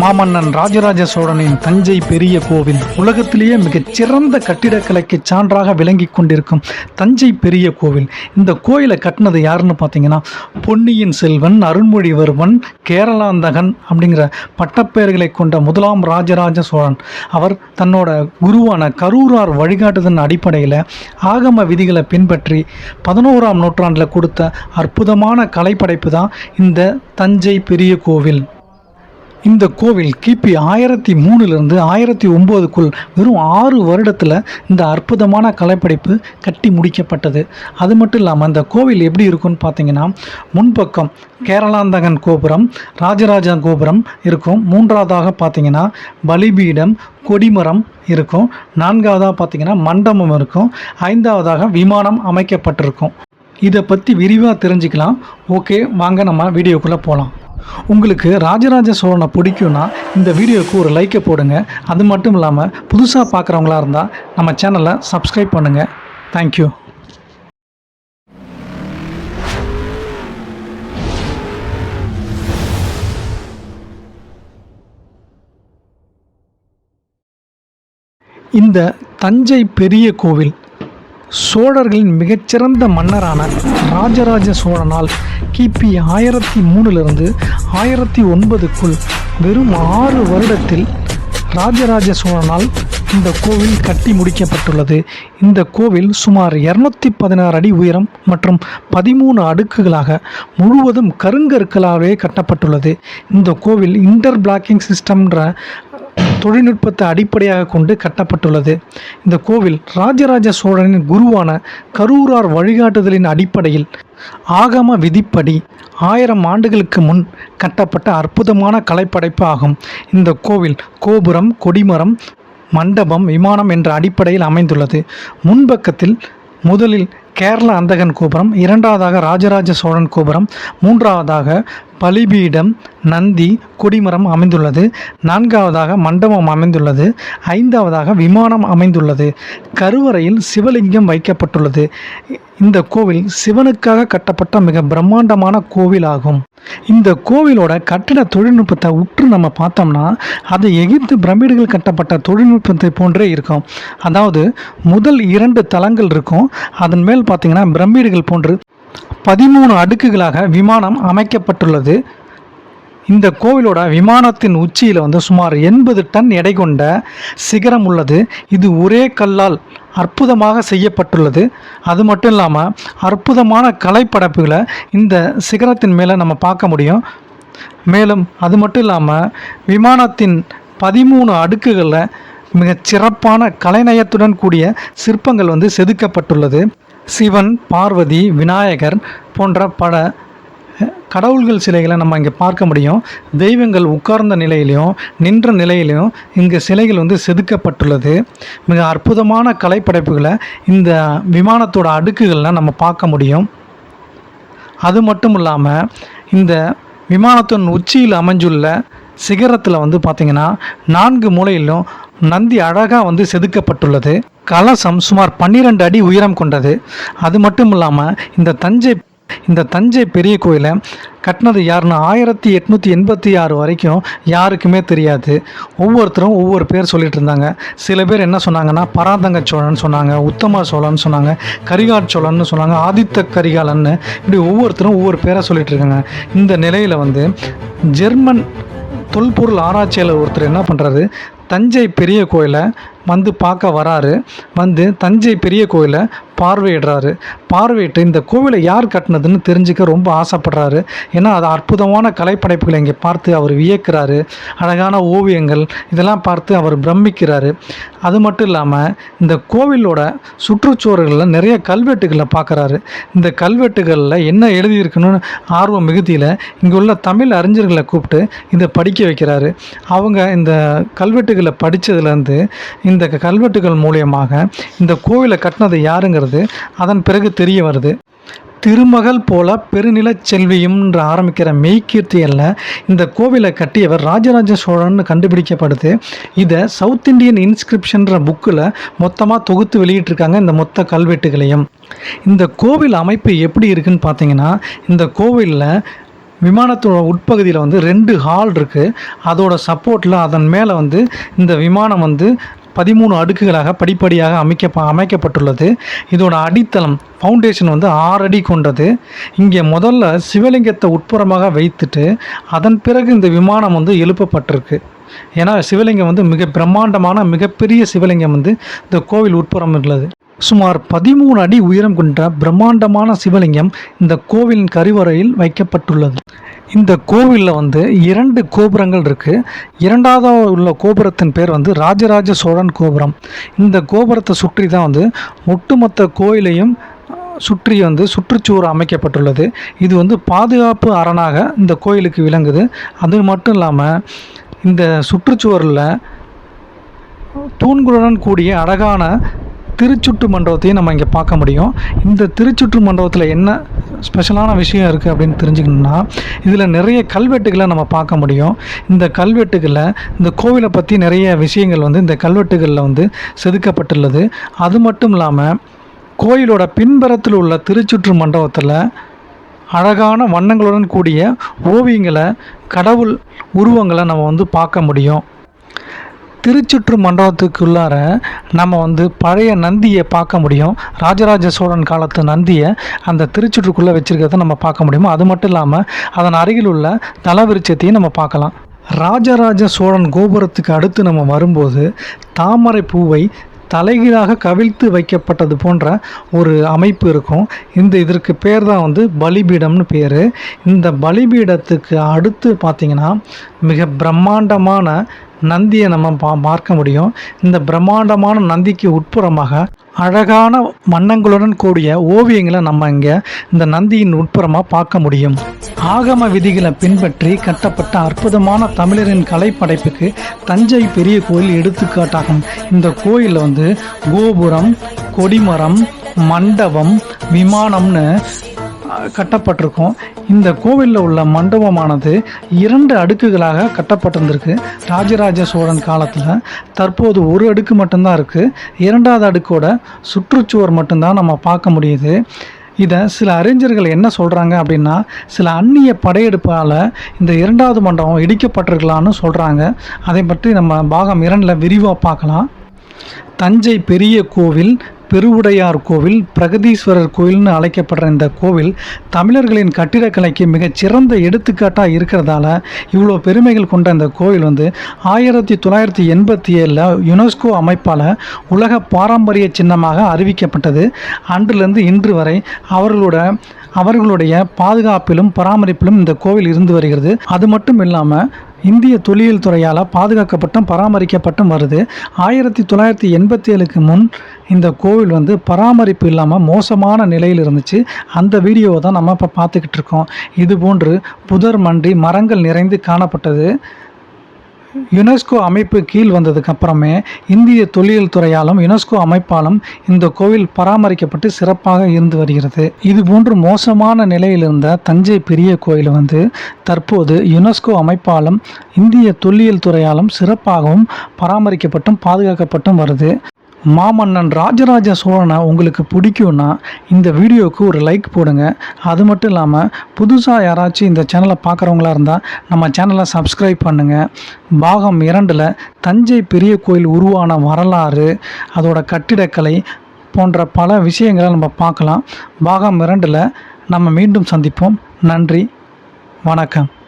மாமன்னன் ராஜராஜ சோழனின் தஞ்சை பெரிய கோவில் உலகத்திலேயே மிகச் சிறந்த கட்டிடக்கலைக்கு சான்றாக விளங்கி கொண்டிருக்கும் தஞ்சை பெரிய கோவில். இந்த கோயிலை கட்டினது யாருன்னு பார்த்தீங்கன்னா பொன்னியின் செல்வன் அருண்மொழிவர்மன் கேரளாந்தகன் அப்படிங்கிற பட்டப்பெயர்களை கொண்ட முதலாம் ராஜராஜ சோழன். அவர் தன்னோட குருவான கரூரார் வழிகாட்டுதன் அடிப்படையில் ஆகம விதிகளை பின்பற்றி பதினோராம் நூற்றாண்டில் கொடுத்த அற்புதமான கலைப்படைப்பு தான் இந்த தஞ்சை பெரிய கோவில். இந்த கோவில் கிபி ஆயிரத்தி மூணுலேருந்து ஆயிரத்தி ஒம்போதுக்குள் வெறும் ஆறு வருடத்தில் இந்த அற்புதமான கலைப்படைப்பு கட்டி முடிக்கப்பட்டது. அது மட்டும் இல்லாமல் இந்த கோவில் எப்படி இருக்கும்னு பார்த்தீங்கன்னா முன்பக்கம் கேரளாந்தகன் கோபுரம் ராஜராஜ கோபுரம் இருக்கும். மூன்றாவதாக பார்த்தீங்கன்னா பலிபீடம் கொடிமரம் இருக்கும். நான்காவதாக பார்த்தீங்கன்னா மண்டபம் இருக்கும். ஐந்தாவதாக விமானம் அமைக்கப்பட்டிருக்கும். இதை பற்றி விரிவாக தெரிஞ்சுக்கலாம். ஓகே வாங்க நம்ம வீடியோக்குள்ளே போகலாம் உங்களுக்கு ராஜராஜ சோழனை பிடிக்கும்னா இந்த வீடியோவுக்கு ஒரு லைக்கை போடுங்க. அது மட்டும் இல்லாமல் புதுசாக பார்க்குறவங்களா இருந்தால் நம்ம சேனலை சப்ஸ்கிரைப் பண்ணுங்கள் தேங்க்யூ இந்த தஞ்சை பெரிய கோவில் சோழர்களின் மிகச்சிறந்த மன்னரான ராஜராஜ சோழனால் கிபி ஆயிரத்தி மூணிலிருந்து ஆயிரத்தி ஒன்பதுக்குள் வெறும் ஆறு வருடத்தில் ராஜராஜ சோழனால் இந்த கோவில் கட்டி முடிக்கப்பட்டுள்ளது. இந்த கோவில் சுமார் இரநூத்தி பதினாறு அடி உயரம் மற்றும் பதிமூணு அடுக்குகளாக முழுவதும் கருங்கற்களாகவே கட்டப்பட்டுள்ளது. இந்த கோவில் இன்டர் பிளாக்கிங் சிஸ்டம்ன்ற தொழில்நுட்பத்தை அடிப்படையாக கொண்டு கட்டப்பட்டுள்ளது. இந்த கோவில் ராஜராஜ சோழனின் குருவான கரூரார் வழிகாட்டுதலின் அடிப்படையில் ஆகம விதிப்படி ஆயிரம் ஆண்டுகளுக்கு முன் கட்டப்பட்ட அற்புதமான கலைப்படைப்பு ஆகும். இந்த கோவில் கோபுரம் கொடிமரம் மண்டபம் விமானம் என்ற அடிப்படையில் அமைந்துள்ளது. முன்பக்கத்தில் முதலில் கேரள அந்தகன் கோபுரம் இரண்டாவதாக ராஜராஜ சோழன் கோபுரம் மூன்றாவதாக பலிபீடம் நந்தி கொடிமரம் அமைந்துள்ளது நான்காவதாக மண்டபம் அமைந்துள்ளது ஐந்தாவதாக விமானம் அமைந்துள்ளது. கருவறையில் சிவலிங்கம் வைக்கப்பட்டுள்ளது. இந்த கோவில் சிவனுக்காக கட்டப்பட்ட மிக பிரம்மாண்டமான கோவில் ஆகும். இந்த கோவிலோட கட்டிட தொழில்நுட்பத்தை உற்று நம்ம பார்த்தோம்னா அது எகிப்து பிரமிடுகள் கட்டப்பட்ட தொழில்நுட்பத்தை போன்றே இருக்கும். அதாவது முதல் இரண்டு தளங்கள் இருக்கும். அதன் மேல் பார்த்தீங்கன்னா பிரமிடுகள் போன்று பதிமூணு அடுக்குகளாக விமானம் அமைக்கப்பட்டுள்ளது. இந்த கோவிலோட விமானத்தின் உச்சியில் வந்து சுமார் எண்பது டன் எடை கொண்ட சிகரம் உள்ளது. இது ஒரே கல்லால் அற்புதமாக செய்யப்பட்டுள்ளது. அது மட்டும் இல்லாமல் அற்புதமான கலைப்படைப்புகளை இந்த சிகரத்தின் மேலே நம்ம பார்க்க முடியும். மேலும் அது மட்டும் இல்லாமல் விமானத்தின் பதிமூணு அடுக்குகளில் மிகச் சிறப்பான கலைநயத்துடன் கூடிய சிற்பங்கள் வந்து செதுக்கப்பட்டுள்ளது. சிவன் பார்வதி விநாயகர் போன்ற பல கடவுள்கள் சிலைகளை நம்ம இங்கே பார்க்க முடியும். தெய்வங்கள் உட்கார்ந்த நிலையிலையும் நின்ற நிலையிலையும் இங்கே சிலைகள் வந்து செதுக்கப்பட்டுள்ளது. மிக அற்புதமான கலைப்படைப்புகளை இந்த விமானத்தோட அடுக்குகளில் நம்ம பார்க்க முடியும். அது மட்டும் இல்லாமல் இந்த விமானத்தின் உச்சியில் அமைஞ்சுள்ள சிகரத்தில் வந்து பார்த்திங்கன்னா நான்கு மூலையிலும் நந்தி அழகாக வந்து செதுக்கப்பட்டுள்ளது. கலசம் சுமார் பன்னிரெண்டு அடி உயரம் கொண்டது. அது மட்டும் இல்லாமல் இந்த தஞ்சை இந்த தஞ்சை பெரிய கோயிலை கட்டினது யாருன்னா ஆயிரத்தி எட்நூற்றி எண்பத்தி ஆறு வரைக்கும் யாருக்குமே தெரியாது. ஒவ்வொருத்தரும் ஒவ்வொரு பேர் சொல்லிட்டு இருந்தாங்க. சில பேர் என்ன சொன்னாங்கன்னா பராந்தங்க சோழன் சொன்னாங்க உத்தம சோழன் சொன்னாங்க கரிகால் சோழன் சொன்னாங்க ஆதித்த கரிகாலன்னு இப்படி ஒவ்வொருத்தரும் ஒவ்வொரு பேரை சொல்லிட்டு இருக்காங்க. இந்த நிலையில் வந்து ஜெர்மன் தொல்பொருள் ஆராய்ச்சியாளர் ஒருத்தர் என்ன பண்ணுறாரு தஞ்சை பெரிய கோயிலை வந்து பார்க்க வராரு. வந்து தஞ்சை பெரிய கோயிலை பார்வையிடுறாரு. பார்வையிட்டு இந்த கோவிலை யார் கட்டினதுன்னு தெரிஞ்சுக்க ரொம்ப ஆசைப்படுறாரு. ஏன்னா அது அற்புதமான கலைப்படைப்புகளை இங்கே பார்த்து அவர் வியக்கிறாரு. அழகான ஓவியங்கள் இதெல்லாம் பார்த்து அவர் பிரமிக்கிறாரு. அது மட்டும் இல்லாமல் இந்த கோவிலோட சுற்றுச்சுவர்களில் நிறைய கல்வெட்டுகளை பார்க்குறாரு. இந்த கல்வெட்டுகளில் என்ன எழுதியிருக்கணும்னு ஆர்வம் மிகுதியில் இங்கே உள்ள தமிழ் அறிஞர்களை கூப்பிட்டு இதை படிக்க வைக்கிறாரு. அவங்க இந்த கல்வெட்டுகளை படித்ததுலேருந்து இந்த கல்வெட்டுகள் மூலியமாக இந்த கோவிலை கட்டினது யாருங்கிறது அதன் பிறகு தெரிய வருது. திருமகள் போல பெருநிலச் செல்வியும்ன்ற ஆரம்பிக்கிற மெய்கீர்த்தியில் இந்த கோவிலை கட்டியவர் ராஜராஜ சோழன் கண்டுபிடிக்கப்படுது. இதை சவுத் இந்தியன் இன்ஸ்கிரிப்ஷன்ற புக்கில் மொத்தமாக தொகுத்து வெளியிட்டிருக்காங்க இந்த மொத்த கல்வெட்டுகளையும். இந்த கோவில் அமைப்பு எப்படி இருக்குன்னு பார்த்தீங்கன்னா இந்த கோவிலில் விமானத்தோட உட்பகுதியில் வந்து ரெண்டு ஹால் இருக்குது அதோட சப்போர்ட்டில் அதன் மேலே வந்து இந்த விமானம் வந்து பதிமூணு அடுக்குகளாக படிப்படியாக அமைக்க அமைக்கப்பட்டுள்ளது. இதோட அடித்தளம் ஃபவுண்டேஷன் வந்து ஆறு அடி கொண்டது. இங்கே முதல்ல சிவலிங்கத்தை உட்புறமாக வைத்துட்டு அதன் பிறகு இந்த விமானம் வந்து எழுப்பப்பட்டிருக்கு. ஏன்னா சிவலிங்கம் வந்து மிக பிரம்மாண்டமான மிகப்பெரிய சிவலிங்கம் வந்து இந்த கோவில் உட்புறம் உள்ளது. சுமார் பதிமூணு அடி உயரம் கொண்ட பிரம்மாண்டமான சிவலிங்கம் இந்த கோவிலின் கருவறையில் வைக்கப்பட்டுள்ளது. இந்த கோவிலில் வந்து இரண்டு கோபுரங்கள் இருக்குது இரண்டாவது உள்ள கோபுரத்தின் பேர் வந்து ராஜராஜ சோழன் கோபுரம். இந்த கோபுரத்தை சுற்றி தான் வந்து ஒட்டுமொத்த கோயிலையும் சுற்றி வந்து சுற்றுச்சுவர் அமைக்கப்பட்டுள்ளது. இது வந்து பாதுகாப்பு அரணாக இந்த கோயிலுக்கு விளங்குது. அது மட்டும் இல்லாமல் இந்த சுற்றுச்சுவரில் தூண்களுடன் கூடிய அழகான திருச்சுற்று மண்டபத்தையும் நம்ம இங்கே பார்க்க முடியும். இந்த திருச்சுற்று மண்டபத்தில் என்ன ஸ்பெஷலான விஷயம் இருக்குது அப்படின்னு தெரிஞ்சுக்கணும்னா இதில் நிறைய கல்வெட்டுகளை நம்ம பார்க்க முடியும். இந்த கல்வெட்டுகளில் இந்த கோவிலை பற்றி நிறைய விஷயங்கள் வந்து இந்த கல்வெட்டுகளில் வந்து செதுக்கப்பட்டுள்ளது. அது மட்டும் இல்லாமல் கோயிலோட பின்புறத்தில் உள்ள திருச்சுற்று மண்டபத்தில் அழகான வண்ணங்களுடன் கூடிய ஓவியங்களை கடவுள் உருவங்களை நம்ம வந்து பார்க்க முடியும். திருச்சுற்று மண்டபத்துக்குள்ளார நம்ம வந்து பழைய நந்தியை பார்க்க முடியும். ராஜராஜ சோழன் காலத்து நந்தியை அந்த திருச்சுற்றுக்குள்ளே வச்சுருக்கிறத நம்ம பார்க்க முடியும்? அது மட்டும் இல்லாமல் அதன் அருகில் உள்ள தலவிருச்சத்தையும் நம்ம பார்க்கலாம். ராஜராஜ சோழன் கோபுரத்துக்கு அடுத்து நம்ம வரும்போது தாமரை பூவை தலைகீழாக கவிழ்த்து வைக்கப்பட்டது போன்ற ஒரு அமைப்பு இருக்கும். இந்த இதற்கு பேர் தான் வந்து பலிபீடம்னு பேர். இந்த பலிபீடத்துக்கு அடுத்து பார்த்திங்கன்னா மிக பிரம்மாண்டமான நந்தியை நம்ம பா பார்க்க முடியும். இந்த பிரம்மாண்டமான நந்திக்கு உட்புறமாக அழகான வண்ணங்களுடன் கூடிய ஓவியங்களை நம்ம இங்கே இந்த நந்தியின் உட்புறமாக பார்க்க முடியும். ஆகம விதிகளை பின்பற்றி கட்டப்பட்ட அற்புதமான தமிழரின் கலைப்படைப்புக்கு தஞ்சை பெரிய கோயில் எடுத்துக்காட்டாகும். இந்த கோயிலில் வந்து கோபுரம் கொடிமரம் மண்டபம் விமானம்னு கட்டப்பட்டிருக்கும். இந்த கோவிலில் உள்ள மண்டபமானது இரண்டு அடுக்குகளாக கட்டப்பட்டிருந்திருக்கு. ராஜராஜ சோழன் காலத்தில் தற்போது ஒரு அடுக்கு மட்டும்தான் இருக்குது இரண்டாவது அடுக்கோட சுற்றுச்சுவர் மட்டும்தான் நம்ம பார்க்க முடியுது. இதை சில அறிஞர்கள் என்ன சொல்கிறாங்க அப்படின்னா சில அந்நிய படையெடுப்பால் இந்த இரண்டாவது மண்டபம் இடிக்கப்பட்டிருக்கலான்னு சொல்கிறாங்க அதை பற்றி நம்ம பாகம் இரண்டில் விரிவாக பார்க்கலாம். தஞ்சை பெரிய கோவில் பெருவுடையார் கோவில் பிரகதீஸ்வரர் கோவில்னு அழைக்கப்படுற இந்த கோவில் தமிழர்களின் கட்டிடக்கலைக்கு மிகச் சிறந்த எடுத்துக்காட்டாக இருக்கிறதால இவ்வளோ பெருமைகள் கொண்ட இந்த கோவில் வந்து ஆயிரத்தி தொள்ளாயிரத்தி எண்பத்தி ஏழில் யுனெஸ்கோ அமைப்பால் உலக பாரம்பரிய சின்னமாக அறிவிக்கப்பட்டது. அன்றிலிருந்து இன்று வரை அவர்களோட அவர்களுடைய பாதுகாப்பிலும் பராமரிப்பிலும் இந்த கோவில் இருந்து வருகிறது. அது மட்டும் இல்லாமல் இந்திய தொழில் துறையால் பாதுகாக்கப்பட்டும் பராமரிக்கப்பட்டும் வருது. ஆயிரத்தி தொள்ளாயிரத்தி எண்பத்தி ஏழுக்கு முன் இந்த கோவில் வந்து பராமரிப்பு இல்லாமல் மோசமான நிலையில் இருந்துச்சு. அந்த வீடியோவை தான் நம்ம இப்போ பார்த்துக்கிட்டு இருக்கோம். இது போன்று புதர் மண்டி மரங்கள் நிறைந்து காணப்பட்டது. யுனெஸ்கோ அமைப்பு கீழ் வந்ததுக்கு அப்புறமே இந்திய தொல்லியல் துறையாலும் யுனெஸ்கோ அமைப்பாலும் இந்த கோவில் பராமரிக்கப்பட்டு சிறப்பாக இருந்து வருகிறது. இது போன்று மோசமான நிலையில் இருந்த தஞ்சை பெரிய கோயில் வந்து தற்போது யுனெஸ்கோ அமைப்பாலும் இந்திய தொல்லியல் துறையாலும் சிறப்பாகவும் பராமரிக்கப்பட்டும் பாதுகாக்கப்பட்டும் வருது. மாமன்னன் ராஜராஜ சோழனை உங்களுக்கு பிடிக்கும்னா இந்த வீடியோவுக்கு ஒரு லைக் போடுங்க. அது மட்டும் இல்லாமல் புதுசாக யாராச்சும் இந்த சேனலை பார்க்குறவங்களா இருந்தால் நம்ம சேனலை சப்ஸ்கிரைப் பண்ணுங்கள் பாகம் இரண்டில் தஞ்சை பெரிய கோயில் உருவான வரலாறு அதோட கட்டிடக்கலை போன்ற பல விஷயங்களை நம்ம பார்க்கலாம். பாகம் இரண்டில் நம்ம மீண்டும் சந்திப்போம். நன்றி. வணக்கம்.